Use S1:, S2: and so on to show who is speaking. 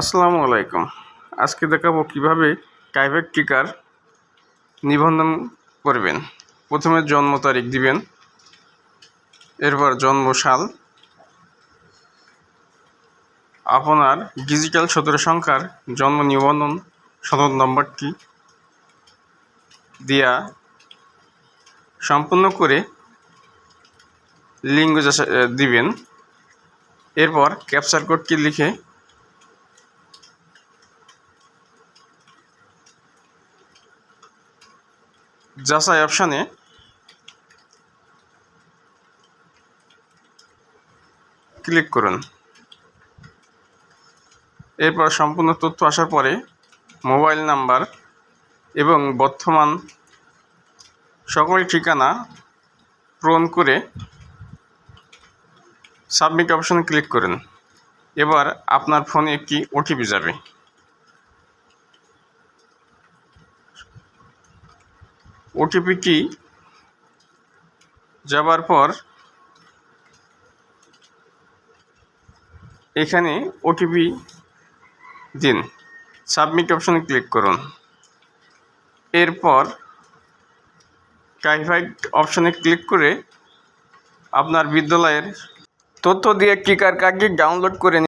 S1: আসসালামু আলাইকুম। আজকে দেখাবো কীভাবে কাইভেক টিকার নিবন্ধন করবেন। প্রথমে জন্ম তারিখ দিবেন। এরপর জন্ম সাল আপনার ডিজিটাল সতেরো সংখ্যার জন্ম নিবন্ধন সনদ নম্বরটি দিয়া সম্পূর্ণ করে লিঙ্গ দিবেন। এরপর ক্যাপচার কোডটি লিখে যাচাই অপশানে ক্লিক করুন। এরপর সম্পূর্ণ তথ্য আসার পরে মোবাইল নাম্বার এবং বর্তমান সকল ঠিকানা পূরণ করে সাবমিট অপশনে ক্লিক করুন। এবার আপনার ফোনে একটি ওটিপি যাবে। ওটিপিটি যাবার পর এখানে ওটিপি দিন। সাবমিট অপশনে ক্লিক করুন। এরপর টাইফাইড অপশনে ক্লিক করে আপনার বিদ্যালয়ের তথ্য দিয়ে টিকার কার্ডটি ডাউনলোড করে